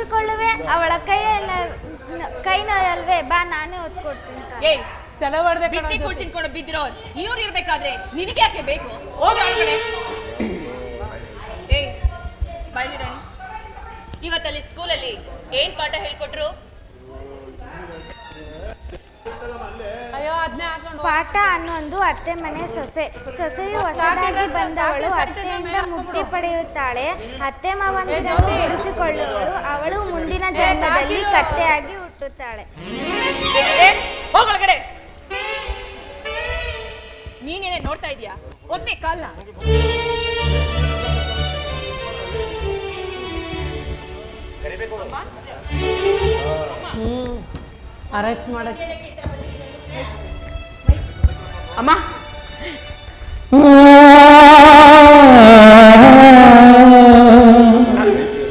ಕಾಲೊತ್ತಿಸಿಕೊಳ್ಳುವೆ ಅವಳ ಕೈಯ ಕೈ ನೋಯಲ್ವೇ ಬಾ ನಾನೇ ಒತ್ಕೊಡ್ತೀನಿ. ಏಯ್ ಸೆಲವು ಹೊಡ್ದೆ ಬಿಟ್ಟಿ ತಿನ್ಕೊಂಡು ಬಿದ್ದಿರೋ ಇವ್ರು ಇರ್ಬೇಕಾದ್ರೆ ನಿನಗೆ ಯಾಕೆ ಬೇಕು? ಹೋಗಿ ಒಳಗಡೆ. ಏಯ್ ಬಾಯ್ಲಿ ರಾಣಿ ಇವತ್ತಲ್ಲಿ ಸ್ಕೂಲಲ್ಲಿ ಏನ್ ಪಾಠ ಹೇಳ್ಕೊಟ್ರು? ಪಾಠ ಅನ್ನೊಂದು ಅತ್ತೆ ಮನೆ ಸೊಸೆ. ಸೊಸೆಯು ಹೊಸದಾಗಿ ಬಂದವಳು. ಅತ್ತೆಯಿಂದ ಮುಕ್ತಿ ಪಡೆಯುತ್ತಾಳೆ. ಅತ್ತೆ ಮಾವಂದಿರನ್ನು ಉಳಿಸಿಕೊಳ್ಳುವಳು. ಅವಳು ಮುಂದಿನ ಜನ್ಮದಲ್ಲಿ. ಕತ್ತೆಯಾಗಿ ಹುಟ್ಟುತ್ತಾಳೆ. ನೀನೇನೆ ನೋಡ್ತಾ ಇದೀಯಾ ಒತ್ತೆ ಕಾಲ್ನ. ಹ್ಮ್. ಅರೆಸ್ಟ್ ಮಾಡಕ್ಕೆ. ಅಮ್ಮ.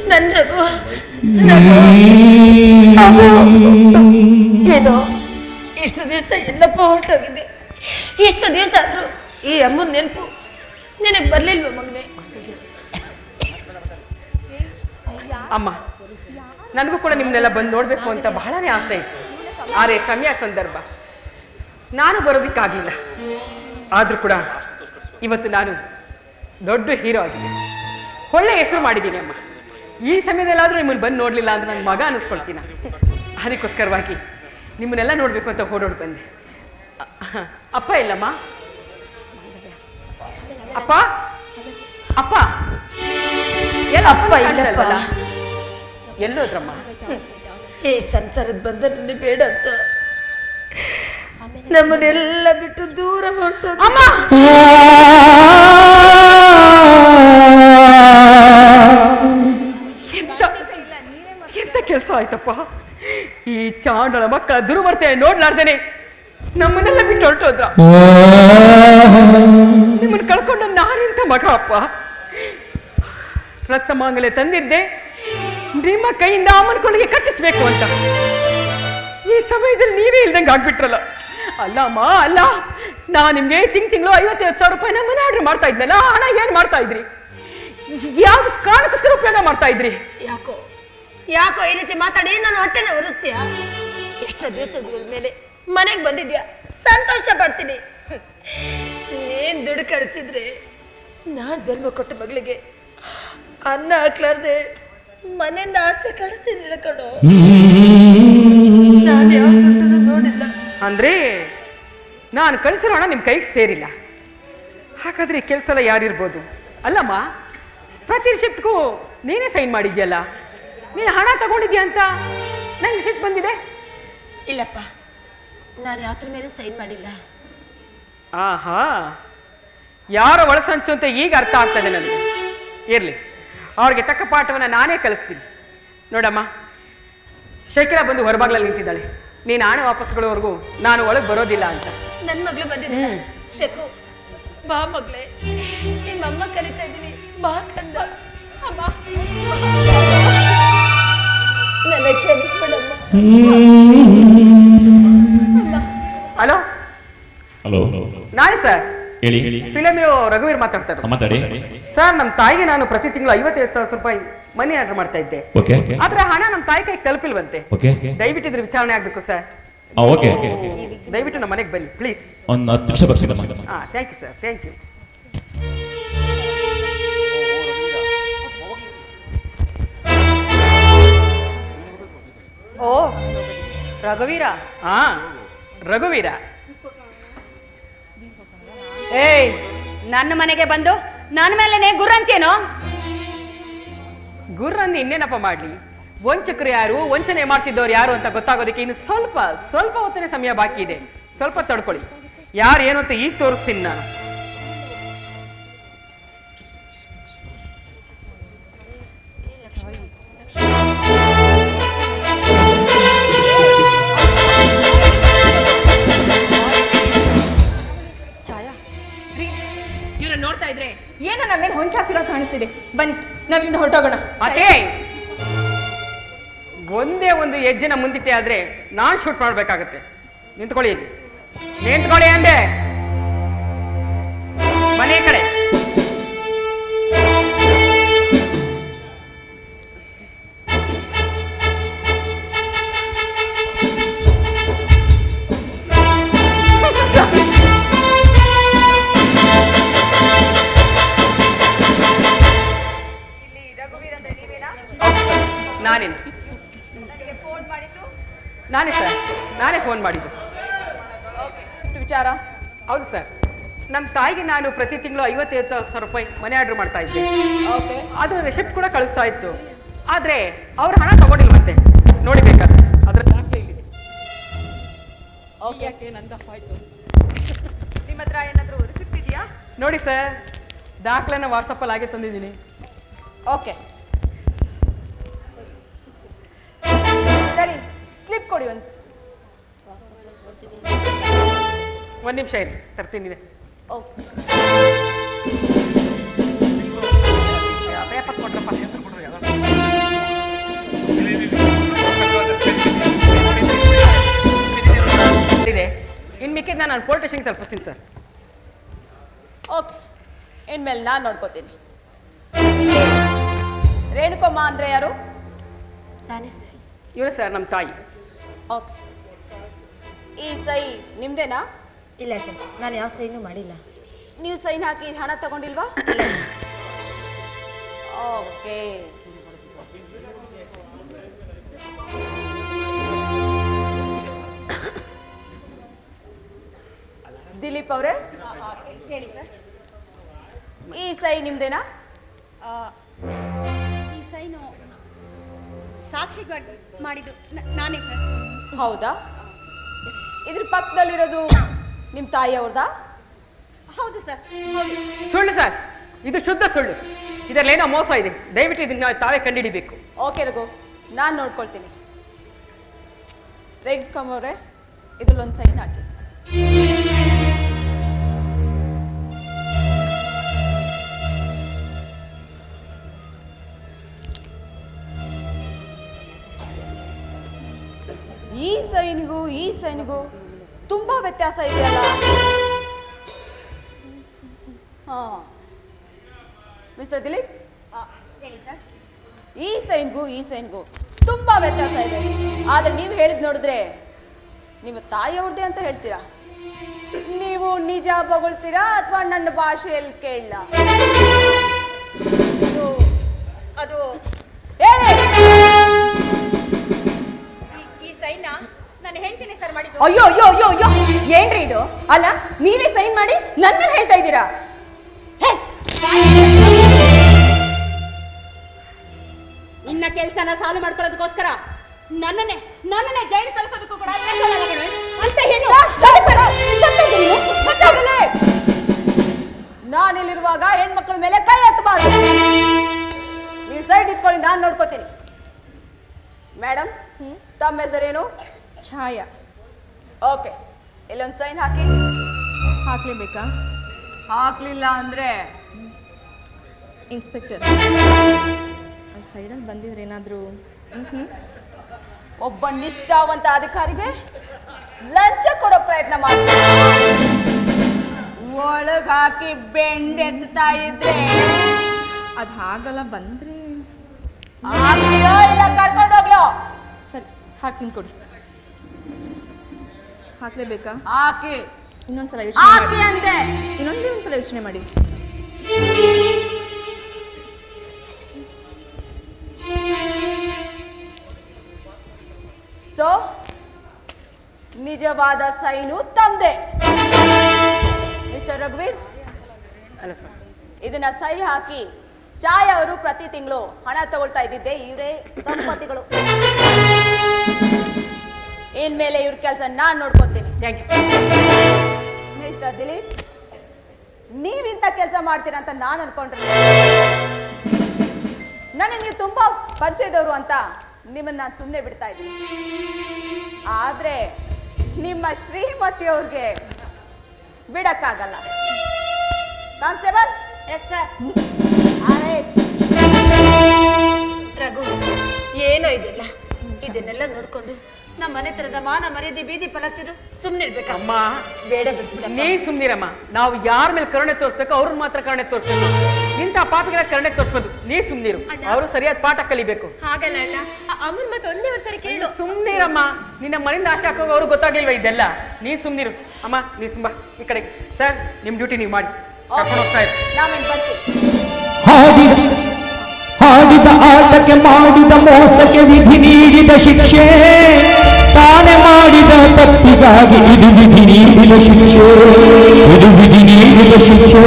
ನನ್ ರಘು ಏನೋ ಇಷ್ಟು ದಿವಸ ಎಲ್ಲಪ್ಪ ಹೊರಟೋಗಿದ್ದೆ. ಇಷ್ಟು ದಿವಸ ಆದ್ರೂ ಈ ಅಮ್ಮನ ನೆನಪು ನಿನಗೆ ಬರ್ಲಿಲ್ವ ಮಗನೇ? ಅಮ್ಮ ನನಗೂ ಕೂಡ ನಿಮ್ಮನ್ನೆಲ್ಲ ಬಂದು ನೋಡಬೇಕು ಅಂತ ಬಹಳನೇ ಆಸೆ ಇತ್ತು. ಆದರೆ ಸಮಯ ಸಂದರ್ಭ. ನಾನು ಬರೋದಕ್ಕಾಗಲಿಲ್ಲ. ಆದರೂ ಕೂಡ ಇವತ್ತು ನಾನು ದೊಡ್ಡ ಹೀರೋ ಆಗಿದೆ ಒಳ್ಳೆ ಹೆಸರು ಮಾಡಿದ್ದೀನಿ ಅಮ್ಮ. ಈ ಸಮಯದಲ್ಲಾದರೂ ನಿಮ್ಮನ್ನು ಬಂದು ನೋಡಲಿಲ್ಲ ಅಂದ್ರೆ ನನ್ನ ಮಗ ಅನಿಸ್ಕೊಳ್ತೀನಿ. ಅದಕ್ಕೋಸ್ಕರವಾಗಿ ನಿಮ್ಮನ್ನೆಲ್ಲ ನೋಡಬೇಕು ಅಂತ ಓಡೋಡ್ ಬಂದೆ. ಅಪ್ಪ ಇಲ್ಲಮ್ಮ? ಅಪ್ಪ? ಅಪ್ಪ? ಎಲ್ಲ ಅಪ್ಪ ಇಲ್ಲ ಎಲ್ಲೋದ್ರಮ್ಮ? ಏ ಸಂಸಾರದ ಬಂದ ನನಗೆ ಬೇಡ ಅಂತ. ನಮ್ಮನ್ನೆಲ್ಲ ಬಿಟ್ಟು ದೂರ ಹೊರಟು ಅಮ್ಮ! ಎಂತ ಕೆಲಸ ಆಯ್ತಪ್ಪ? ಈ ಚಾಂಡಳ ಮಕ್ಕಳ ದುರ್ವರ್ತೆ ನೋಡ್ಲಾರ್ದೇನೆ. ನಮ್ಮನ್ನೆಲ್ಲ ಬಿಟ್ಟು ಹೊರಟೋದ್ರ? ನಿಮ್ಮನ್ನು ಕಳ್ಕೊಂಡು ನಾನೆಂತ ಮಗ ಅಪ್ಪ? ರತ್ನಮಾಂಗಲ್ಯ ತಂದಿದ್ದೆ. ನಿಮ್ಮ ಕೈಯಿಂದ ಅಮ್ಮನ ಕೊನೆಗೆ ಕಟ್ಟಿಸ್ಬೇಕು ಅಂತ. ಈ ಸಮಯದಲ್ಲಿ ನೀವೇ ಇಲ್ದಂಗೆ ಆಗ್ಬಿಟ್ರಲ್ಲ. ಅಲ್ಲ ಅಮ್ಮ ಅಲ್ಲ. ನಾ ನಿಮ್ಗೆ ತಿಂಗ್ ತಿಂಗಳು ಐವತ್ತೈದು ಸಾವಿರ ರೂಪಾಯಿನ ಮನೆ ಆರ್ಡರ್ ಮಾಡ್ತಾ ಇದ್ನಲ್ಲ ಹಣ ಏನ್ ಮಾಡ್ತಾ ಇದ್ರಿ? ಯಾವ ಕಾರಣಕ್ಕೋಸ್ಕರ ಉಪಯೋಗ ಮಾಡ್ತಾ ಇದ್ರಿ? ಯಾಕೋ ಯಾಕೋ ಈ ರೀತಿ ಮಾತಾಡಿ ನಾನು ಹೊಟ್ಟೆನ ಉರಿಸ್ತೀಯ? ಎಷ್ಟು ದಿವಸದ ಮೇಲೆ ಮನೆಗೆ ಬಂದಿದ್ಯಾ? ಸಂತೋಷ ಪಡ್ತೀನಿ. ನೀನ್ ದುಡ್ಡು ಕಳಿಸಿದ್ರೆ ನಾ ಜನ್ಮ ಕೊಟ್ಟ ಮಗಳಿಗೆ ಅನ್ನ ಹಾಕ್ಲಾರ್ದೆ ಮನೆಯಿಂದ ಆಚೆ ಕಳಿಸ್ತೀನಿ ಕಣೋ. ನಾನು ಯಾವ ದುಡ್ಡನ್ನು ನೋಡಿಲ್ಲ. ಅಂದ್ರೆ ನಾನು ಕಳಿಸಿರೋ ಹಣ ನಿಮ್ಮ ಕೈಗೆ ಸೇರಿಲ್ಲ. ಹಾಗಾದ್ರೆ ಈ ಕೆಲಸ ಎಲ್ಲ ಯಾರಿರ್ಬೋದು? ಅಲ್ಲಮ್ಮ ಪ್ರತಿ ರಿಸಿಪ್ಟ್ಗೂ ನೀನೇ ಸೈನ್ ಮಾಡಿದ್ಯಲ್ಲ? ನೀನು ಹಣ ತಗೊಂಡಿದ್ಯಾ ಅಂತ ನಂಗೆ ಶಿಫ್ಟ್ ಬಂದಿದೆ? ಇಲ್ಲಪ್ಪ ನಾನು ಯಾವ್ದ್ರ ಮೇಲೂ ಸೈನ್ ಮಾಡಿಲ್ಲ. ಆಹಾ ಯಾರ ಒಳಸಂಚು ಅಂತ ಈಗ ಅರ್ಥ ಆಗ್ತದೆ ನನಗೆ. ಇರಲಿ ಅವ್ರಿಗೆ ತಕ್ಕ ಪಾಠವನ್ನ ನಾನೇ ಕಲಿಸ್ತೀನಿ. ನೋಡಮ್ಮ ಶೇಖರ ಬಂದು ಹೊರಬಾಗ್ಲಲ್ಲಿ ನಿಂತಿದ್ದಾಳೆ. ನೀನು ಆಣೆ ವಾಪಸ್ ಕೊಡೋವರೆಗೂ ನಾನು ಒಳಗೆ ಬರೋದಿಲ್ಲ ಅಂತ. ನನ್ನ ಮಗಳು ಬಂದಿದ್ದ ಶಕು ಬಾ ಮಗಳೇ. ನಿಮ್ಮಮ್ಮ ಕರಿತಾ ಇದ್ದೀನಿ. ಬಾ ಕಂದ. ಅಮ್ಮ ನನ್ನ ಕ್ಷಮಿಸ್ಬಿಡಮ್ಮ. ಹಲೋ? ಹಲೋ? ನಾನೇ ಸರ್. ಹೇಳಿ. ಹೇಳಿ ಫಿಲಮ್ ರಘುವೀರ್ ಮಾತಾಡ್ತಾರೆ ಮಾತಾಡಿ. ಸರ್ ನಮ್ಮ ತಾಯಿಗೆ ನಾನು ಪ್ರತಿ ತಿಂಗಳು ಐವತ್ತೈದು ಸಾವಿರ ರೂಪಾಯಿ ಮನಿ ಆರ್ಡರ್ ಮಾಡ್ತಾ ಇದ್ದೆ. ಆದ್ರೆ ಹಣ ನಮ್ಮ ತಾಯಿ ಕೈಗೆ ತಲುಪಿಲ್ವಂತೆ. ಓಕೆ ದಯವಿಟ್ಟು ಇದ್ರ ವಿಚಾರಣೆ ಆಗ್ಬೇಕು ಸರ್. ಓಕೆ ದಯವಿಟ್ಟು ನಮ್ಮ ಮನೆಗೆ ಬನ್ನಿ ಪ್ಲೀಸ್ ಒಂದು ಹತ್ತು ನಿಮಿಷ ಬರ್ಸಿ ಹಾ thank you sir thank you ಓ ರಘುವೀರ. ಹಾ ರಘುವೀರ. ಏಯ್ ನನ್ನ ಮನೆಗೆ ಬಂದು ನನ್ನ ಮೇಲೆನೆ ಗುರಂತೇನೋ? ಗುರ್ರಂದು ಇನ್ನೇನಪ್ಪ ಮಾಡ್ಲಿ? ವಂಚಕರು ಯಾರು? ವಂಚನೆ ಮಾಡ್ತಿದ್ದವ್ರು ಯಾರು ಅಂತ ಗೊತ್ತಾಗೋದಕ್ಕೆ ಇನ್ನು ಸ್ವಲ್ಪ ಸ್ವಲ್ಪ ಹೊತ್ತಿನ ಸಮಯ ಬಾಕಿ ಇದೆ. ಸ್ವಲ್ಪ ತಡ್ಕೊಳ್ಳಿ. ಯಾರು ಏನು ಅಂತ ಈಗ ತೋರಿಸ್ತೀನಿ ನಾನು. ನಮ್ಮ ಮೇಲೆ ಹೊಂಚಾಗ್ತಿರೋ ಕಾಣಿಸ್ತಿದೆ. ಬನ್ನಿ ನಾವಿಲ್ಲಿಂದ ಹೊರಟೋಗೋಣ. ಅದೇ ಒಂದೇ ಒಂದು ಹೆಜ್ಜೆನ ಮುಂದಿಟ್ಟೆ ಆದ್ರೆ ನಾನು ಶೂಟ್ ಮಾಡ್ಬೇಕಾಗತ್ತೆ. ನಿಂತ್ಕೊಳ್ಳಿ ನಿಂತ್ಕೊಳ್ಳಿ ಅಂದೆ. ಮನೆ ಕಡೆ. ನಾನೇ ಸರ್ ನಾನೇ ಫೋನ್ ಮಾಡಿದ್ದು. ವಿಚಾರ? ಹೌದು ಸರ್. ನಮ್ಮ ತಾಯಿಗೆ ನಾನು ಪ್ರತಿ ತಿಂಗಳು ಐವತ್ತೈದು ಸಾವಿರ ರೂಪಾಯಿ ಮನೆ ಆರ್ಡರ್ ಮಾಡ್ತಾ ಇದ್ದೆ. ಓಕೆ. ಅದು ರೆಸಿಪ್ಟ್ ಕೂಡ ಕಳಿಸ್ತಾ ಇತ್ತು. ಆದರೆ ಅವ್ರ ಹಣ ತಗೊಂಡಿಲ್ವಂತೆ. ನೋಡಿ ಬೇಕಾದ್ರೆ. ಅದ್ರ ದಾಖಲೆ ಇಲ್ಲಿದೆ ಓಕೆ. ಯಾಕೆ ನಂದಪ್ಪ ಆಯ್ತು? ನಿಮ್ಮ ಹತ್ರ ಏನಾದರೂ ರಿಸಿಪ್ಟ್ ಇದೆಯಾ ನೋಡಿ ಸರ್ ದಾಖಲೆನ ವಾಟ್ಸಪ್ಪಲ್ಲಿ ಹಾಗೆ ತಂದಿದ್ದೀನಿ. ಓಕೆ. ಸರಿ. ಸ್ಲಿಪ್ ಕೊಡಿ ಒಂದು. ಒಂದು ನಿಮಿಷ ಇರಿ ತರ್ತೀನಿ ಓಕೆ ಪೇಪರ್ ಕೊಟ್ರಪ್ಪ. ಇದೆ. ಇನ್ನು ಮಿಕ್ಕಿದ ನಾನು ಪೋಲ್ ಸ್ಟೇಷನ್ಗೆ ತಲುಪಿಸ್ತೀನಿ ಸರ್. ಓಕೆ ಇನ್ಮೇಲೆ ನಾನು ನೋಡ್ಕೋತೀನಿ. ರೇಣುಕಮ್ಮ ಅಂದ್ರೆ ಯಾರು ನಾನೇ ಸರ್. ಇವರೇ ಸರ್ ನಮ್ಮ ತಾಯಿ. ಓಕೆ ಈ ಸೈ ನಿಮ್ದೇನಾ? ಇಲ್ಲ ಸರ್ ನಾನು ಯಾವ ಸೈನು ಮಾಡಿಲ್ಲ. ನೀವು ಸೈನ್ ಹಾಕಿ ಹಣ ತಗೊಂಡಿಲ್ವಾ? ಓಕೆ ದಿಲೀಪ್ ಅವರೇ? ಹೇಳಿ ಸರ್. ಈ ಸೈ ನಿಮ್ದೇನಾ? ಈ ಸೈನು ಸಾಕ್ಷಿ ಮಾಡಿದ್ದು ನಾನೇ ಸರ್. ಹೌದಾ? ಇದ್ರ ಪಕ್ಕದಲ್ಲಿರೋದು ನಿಮ್ಮ ತಾಯಿ ಅವ್ರದಾ? ಹೌದು ಸರ್. ಹೌದು ಸುಳ್ಳು ಸರ್. ಇದು ಶುದ್ಧ ಸುಳ್ಳು. ಇದರಲ್ಲಿ ಏನೋ ಮೋಸ ಇದೆ. ದಯವಿಟ್ಟು ಇದನ್ನ ತಾವೇ ಕಂಡುಹಿಡಿಬೇಕು. ಓಕೆ ರಘು ನಾನು ನೋಡ್ಕೊಳ್ತೀನಿ. ರೇಣುಕಮ್ಮ ಅವರೇ ಇದ್ರಲ್ಲೊಂದು ಸೈನ್ ಹಾಕಿ. ಈ ಸೈನಿಗೂ ಈ ಸೈನಿಗೂ ತುಂಬ ವ್ಯತ್ಯಾಸ ಇದೆಯಲ್ಲ? ಹಾ. ಮಿಸ್ಟರ್ ದಿಲೀಪ್ ಹೇಳಿ ಸರ್ ಈ ಸೈನ್ಗೂ ಈ ಸೈನ್ಗೂ ತುಂಬಾ ವ್ಯತ್ಯಾಸ ಇದೆ. ಆದ್ರೆ ನೀವು ಹೇಳಿದ್ ನೋಡಿದ್ರೆ ನಿಮ್ಮ ತಾಯಿಯವ್ರದ್ದೇ ಅಂತ ಹೇಳ್ತೀರಾ? ನೀವು ನಿಜ ಬಗೊಳ್ತೀರಾ ಅಥವಾ ನನ್ನ ಭಾಷೆಯಲ್ಲಿ ಕೇಳಲ್ಲ ಅದು ಅಯ್ಯೋ ಅಯ್ಯೋ ಅಯ್ಯೋ ಅಯ್ಯೋ. ಏನ್ರಿ ಇದು? ಅಲ್ಲ ನೀವೇ ಸೈನ್ ಮಾಡಿ ನನ್ ಮೇಲೆ ಹೇಳ್ತಾ ಇದ್ದೀರಾ? ನಿನ್ನ ಕೆಲಸನ ಸಾಲ್ವ್ ಮಾಡ್ಕೊಳ್ಳೋದಕ್ಕೋಸ್ಕರ ನನ್ನನ್ನೇ ನನ್ನನ್ನೇ ಜೈಲು ಕಳಿಸೋದಕ್ಕೂ ಕೂಡ. ಅಂತ ನಾನಿಲ್ಲಿರುವಾಗ ಹೆಣ್ಮಕ್ಳ ಮೇಲೆ ಕೈ ಎತ್ತಬಾರ್ದು. ನೀವು ಸೈಡ್ ಇಟ್ಕೊಳ್ಳಿ ನಾನು ನೋಡ್ಕೋತೀನಿ. ಮೇಡಮ್ ತಮ್ಮ ಹೆಸರೇನು? ಛಾಯಾ. ಓಕೆ. ಇಲ್ಲೊಂದು ಸೈನ್ ಹಾಕಿ. ಹಾಕ್ಲೇಬೇಕಾ? ಹಾಕ್ಲಿಲ್ಲ ಅಂದ್ರೆ? ಇನ್ಸ್ಪೆಕ್ಟರ್. ಸೈಡಲ್ಲಿ ಬಂದಿದ್ರೆ ಏನಾದರೂ? ಒಬ್ಬ ನಿಷ್ಠಾವಂತ ಅಧಿಕಾರಿಗೆ ಲಂಚ ಕೊಡೋ ಪ್ರಯತ್ನ ಮಾಡ್ತಾರೆ ಒಳಗೆ ಹಾಕಿ ಬೆಂಡೆತ್ತಾ ಇದ್ರೆ? ಅದು ಹಾಗಲ್ಲ ಬಂದ್ರಿ? ಹಾಕ್ತೀರೋ ಇಲ್ಲ ಕರ್ಕೊಂಡು ಹೋಗ್ಲೋ? ಸರಿ ಹಾಕ್ತೀನಿ ಕೊಡಿ. ಹಾಕ್ಲೇಬೇಕಾ? ಹಾಕಿ. ಇನ್ನೊಂದ್ಸಲ ಯೋಚನೆ ಮಾಡಿ. ಹಾಕಿ ಅಂತೆ. ಇನ್ನೊಂದೇ ಒಂದ್ಸಲ ಯೋಚನೆ ಮಾಡಿ. ಸೊ ನಿಜವಾದ ಸೈನು ತಂದೆ. ಮಿಸ್ಟರ್ ರಘುವೀರ್ ಅಲ್ಲ ಸರ್ ಇದನ್ನ ಸಹಿ ಹಾಕಿ. ಚಾಯ್ ಅವರು ಪ್ರತಿ ತಿಂಗಳು ಹಣ ತಗೊಳ್ತಾ ಇದ್ದಿದ್ದೆ. ಇವರೇ ದಂಪತಿಗಳು. ಇನ್ಮೇಲೆ ಇವ್ರ ಕೆಲಸ ನಾನ್ ನೋಡ್ಕೊತೀನಿ. ಥ್ಯಾಂಕ್ ಯು ಮಿಸ್ಟರ್ ದಿಲೀಪ್ ನೀವಿಂತ ಕೆಲಸ ಮಾಡ್ತೀರಾ ಅಂತ ನಾನು ಅನ್ಕೊಂಡ್ರೆ. ನನಗೆ ನೀವು ತುಂಬಾ ಪರಿಚಯದವರು ಅಂತ ನಿಮ್ಮನ್ನ ನಾನು ಸುಮ್ಮನೆ ಬಿಡ್ತಾ ಇದ್ದೀನಿ. ಆದ್ರೆ ನಿಮ್ಮ ಶ್ರೀಮತಿಯವ್ರಿಗೆ ಬಿಡಕ್ಕಾಗಲ್ಲ. ಕಾನ್ಸ್ಟೇಬಲ್? ಎಸ್ ಸರ್ ರಘು ಏನೋ ಇದಿಲ್ಲ ಇದನ್ನೆಲ್ಲ ನೋಡ್ಕೊಂಡು ನಮ್ಮ ಮನೆ ತರದ ಮಾನ ಮರ್ಯಾದೆ ಬೀದಿ ಪಲತ್ತಿರು ಸುಮ್ಮನೆ ಇರ್ಬೇಕಮ್ಮ ಅಮ್ಮ. ಬೇಡ ಬಿಡಿಸ್ಬಿಡ ನೀ ಸುಮ್ನಿರಮ್ಮ. ನಾವು ಯಾರ ಮೇಲೆ ಕರುಣೆ ತೋರಿಸ್ಬೇಕು ಅವ್ರನ್ನ ಮಾತ್ರ ಕರುಣೆ ತೋರಿಸ್ಬೇಕು. ಇಂಥ ಪಾಪಿಗಳ ಕರುಣೆ ತೋರಿಸ್ಬೋದು ನೀ ಸುಮ್ಮನಿರು ಅವರು ಸರಿಯಾದ ಪಾಠ ಕಲಿಬೇಕು. ಹಾಗಲ್ಲ ಅಣ್ಣ. ಅಮ್ಮನ್ ಮತ್ತೆ ಒಂದೇ ಒಂದ್ಸರಿ ಕೇಳು. ಸುಮ್ನಿರಮ್ಮ. ನಿನ್ನ ಮನೆಯಿಂದ ಆಚೆ ಹಾಕೋ ಅವ್ರಿಗೆ ಗೊತ್ತಾಗ್ಲಿಲ್ವ ಇದೆಲ್ಲ? ನೀ ಸುಮ್ನಿರು. ಅಮ್ಮ ನೀ ಸುಮ್ಮ ಈ ಕಡೆ ಸರ್ ನಿಮ್ಮ ಡ್ಯೂಟಿ ನೀವು ಮಾಡಿ. ಕರ್ಕೊಂಡು ಹೋಗ್ತಾ ಇರಿ. ನಾವೇನು ಬರ್ತೀವಿ ಹಾಡಿದ ಹಾಡಿದ ಆಟಕ್ಕೆ ಮಾಡಿದ ಮೋಸಕ್ಕೆ ವಿಧಿ ನೀಡಿದ ಶಿಕ್ಷೆ. ತಾನೇ ಮಾಡಿದ ತಪ್ಪಿಗಾಗಿ ಇದು ವಿಧಿ ನೀಡಿದ ಶಿಕ್ಷೆ ಇದು ವಿಧಿ ನೀಡಿದ ಶಿಕ್ಷೆ